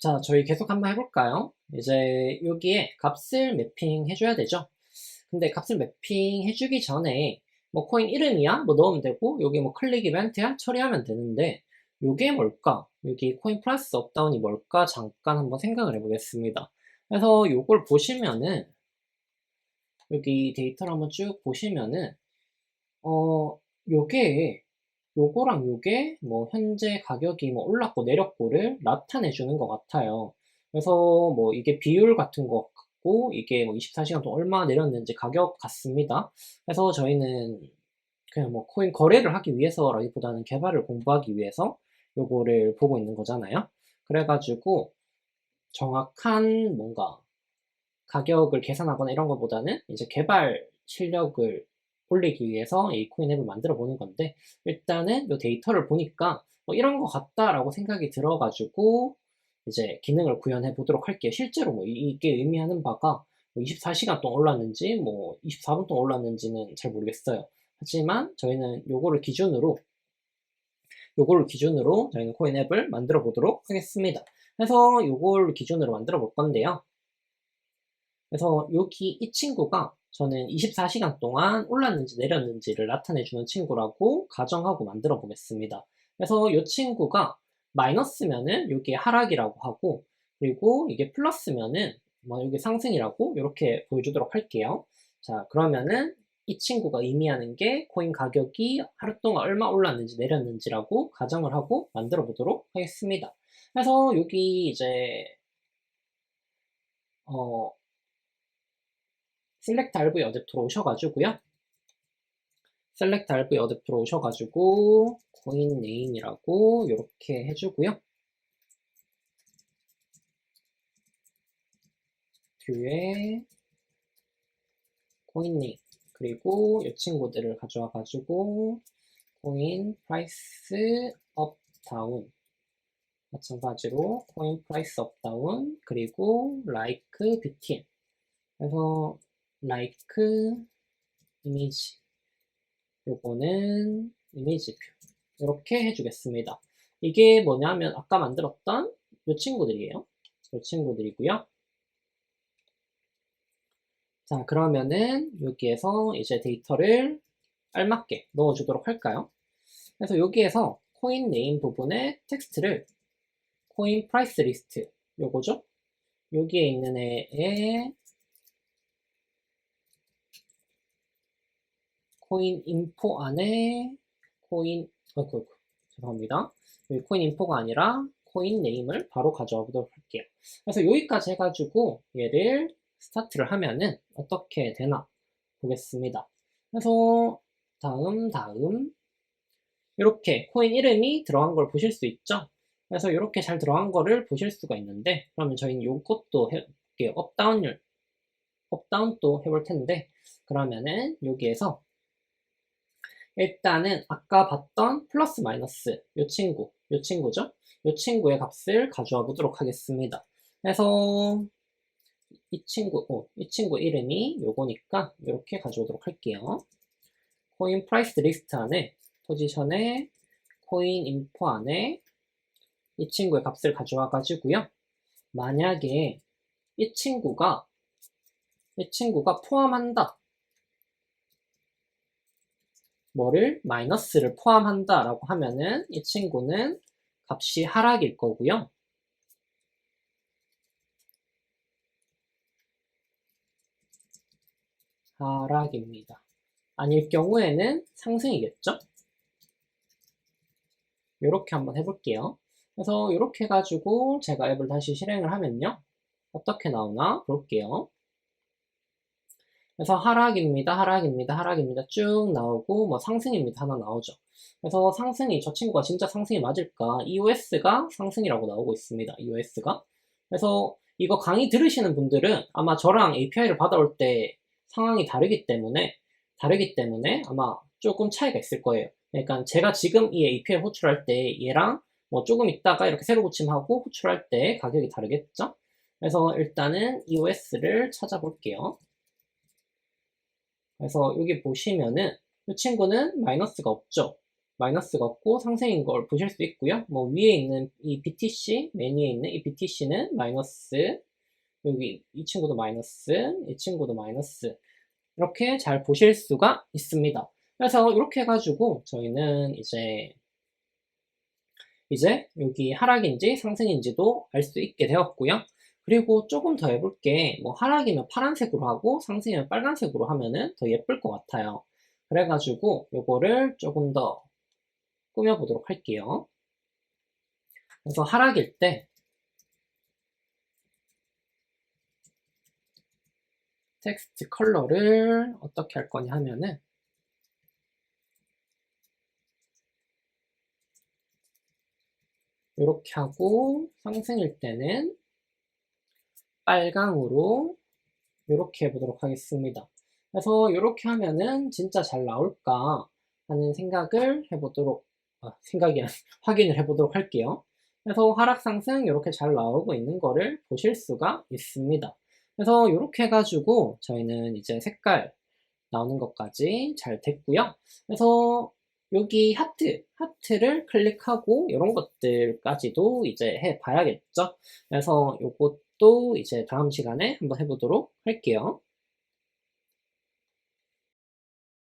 자, 저희 계속 한번 해볼까요? 이제 여기에 값을 매핑 해줘야 되죠? 근데 값을 매핑 해주기 전에 뭐 코인 이름이야? 뭐 넣으면 되고 여기 뭐 클릭 이벤트야? 처리하면 되는데 요게 뭘까? 여기 코인 플러스 업다운이 뭘까? 잠깐 한번 생각을 해보겠습니다. 그래서 요걸 보시면은 여기 데이터를 한번 쭉 보시면은 어 요게 요거랑 요게 뭐 현재 가격이 뭐 올랐고 내렸고를 나타내 주는 것 같아요. 그래서 뭐 이게 비율 같은 것 같고 이게 뭐 24시간 동안 얼마 내렸는지 가격 같습니다. 그래서 저희는 그냥 뭐 코인 거래를 하기 위해서라기보다는 개발을 공부하기 위해서 요거를 보고 있는 거잖아요. 그래가지고 정확한 뭔가 가격을 계산하거나 이런 것보다는 이제 개발 실력을 올리기 위해서 이 코인 앱을 만들어 보는 건데 일단은 이 데이터를 보니까 뭐 이런 것 같다라고 생각이 들어가지고 이제 기능을 구현해 보도록 할게요. 실제로 뭐 이게 의미하는 바가 뭐 24시간 동안 올랐는지 뭐 24분 동안 올랐는지는 잘 모르겠어요. 하지만 저희는 요거를 기준으로 요거를 기준으로 저희는 코인 앱을 만들어 보도록 하겠습니다. 그래서 요걸 기준으로 만들어 볼 건데요. 그래서 여기 이 친구가 저는 24시간 동안 올랐는지 내렸는지를 나타내주는 친구라고 가정하고 만들어 보겠습니다. 그래서 이 친구가 마이너스면은 여기에 하락이라고 하고 그리고 이게 플러스면은 뭐 여기 상승이라고 이렇게 보여주도록 할게요. 자 그러면은 이 친구가 의미하는 게 코인 가격이 하루 동안 얼마 올랐는지 내렸는지라고 가정을 하고 만들어 보도록 하겠습니다. 그래서 여기 이제 어 셀렉트 RV 어댑 들어오셔가지고요. 셀렉트 RV 어댑 들어오셔가지고 코인 네임이라고 이렇게 해주고요. 뷰에 코인 네임 그리고 이 친구들을 가져와가지고 코인 프라이스 업 다운 마찬가지로 코인 프라이스 업 다운 그리고 라이크 BTM 그래서 like 이미지 요거는 이미지표 이렇게 해주겠습니다. 이게 뭐냐면 아까 만들었던 이 친구들이에요. 이 친구들이고요. 자 그러면은 여기에서 이제 데이터를 알맞게 넣어주도록 할까요? 그래서 여기에서 코인 네임 부분에 텍스트를 코인 프라이스 리스트 요거죠? 여기에 있는 애에 코인 인포 안에 코인 어그 죄송합니다. 여기 코인 인포가 아니라 코인 네임을 바로 가져와 보도록 할게요. 그래서 여기까지 해가지고 얘를 스타트를 하면은 어떻게 되나 보겠습니다. 그래서 다음 다음 이렇게 코인 이름이 들어간 걸 보실 수 있죠. 그래서 이렇게 잘 들어간 거를 보실 수가 있는데 그러면 저희는 이것도 해볼게요. 업다운율 업다운 또 해볼 텐데 그러면은 여기에서 일단은 아까 봤던 플러스 마이너스 이 친구, 이 친구죠? 이 친구의 값을 가져와 보도록 하겠습니다. 그래서 이 친구, 어, 이 친구 이름이 요거니까 이렇게 가져오도록 할게요. 코인 프라이스 리스트 안에 포지션에 코인 인포 안에 이 친구의 값을 가져와 가지고요. 만약에 이 친구가 이 친구가 포함한다 뭐를 마이너스를 포함한다 라고 하면은 이 친구는 값이 하락일 거고요. 하락입니다. 아닐 경우에는 상승이겠죠? 이렇게 한번 해볼게요. 그래서 이렇게 해가지고 제가 앱을 다시 실행을 하면요. 어떻게 나오나 볼게요. 그래서 하락입니다, 하락입니다, 하락입니다 쭉 나오고 뭐 상승입니다 하나 나오죠. 그래서 상승이 저 친구가 진짜 상승이 맞을까? EOS가 상승이라고 나오고 있습니다. EOS가. 그래서 이거 강의 들으시는 분들은 아마 저랑 API를 받아올 때 상황이 다르기 때문에 다르기 때문에 아마 조금 차이가 있을 거예요. 그러니까 제가 지금 이 API 호출할 때 얘랑 뭐 조금 있다가 이렇게 새로 고침하고 호출할 때 가격이 다르겠죠? 그래서 일단은 EOS를 찾아볼게요. 그래서 여기 보시면은 이 친구는 마이너스가 없죠. 마이너스가 없고 상승인 걸 보실 수 있고요. 뭐 위에 있는 이 BTC, 메뉴에 있는 이 BTC는 마이너스, 여기 이 친구도 마이너스, 이 친구도 마이너스. 이렇게 잘 보실 수가 있습니다. 그래서 이렇게 해가지고 저희는 이제 이제 여기 하락인지 상승인지도 알 수 있게 되었고요. 그리고 조금 더 해볼게 뭐 하락이면 파란색으로 하고 상승이면 빨간색으로 하면은 더 예쁠 것 같아요. 그래가지고 요거를 조금 더 꾸며보도록 할게요. 그래서 하락일 때 텍스트 컬러를 어떻게 할 거냐 하면은 이렇게 하고 상승일 때는 빨강으로 이렇게 해보도록 하겠습니다. 그래서 이렇게 하면은 진짜 잘 나올까 하는 생각을 해보도록 아, 생각이 확인을 해보도록 할게요. 그래서 하락 상승 이렇게 잘 나오고 있는 거를 보실 수가 있습니다. 그래서 이렇게 해가지고 저희는 이제 색깔 나오는 것까지 잘 됐고요. 그래서 여기 하트, 하트를 클릭하고 이런 것들까지도 이제 해봐야겠죠. 그래서 이것 도 이제 다음 시간에 한번 해보도록 할게요.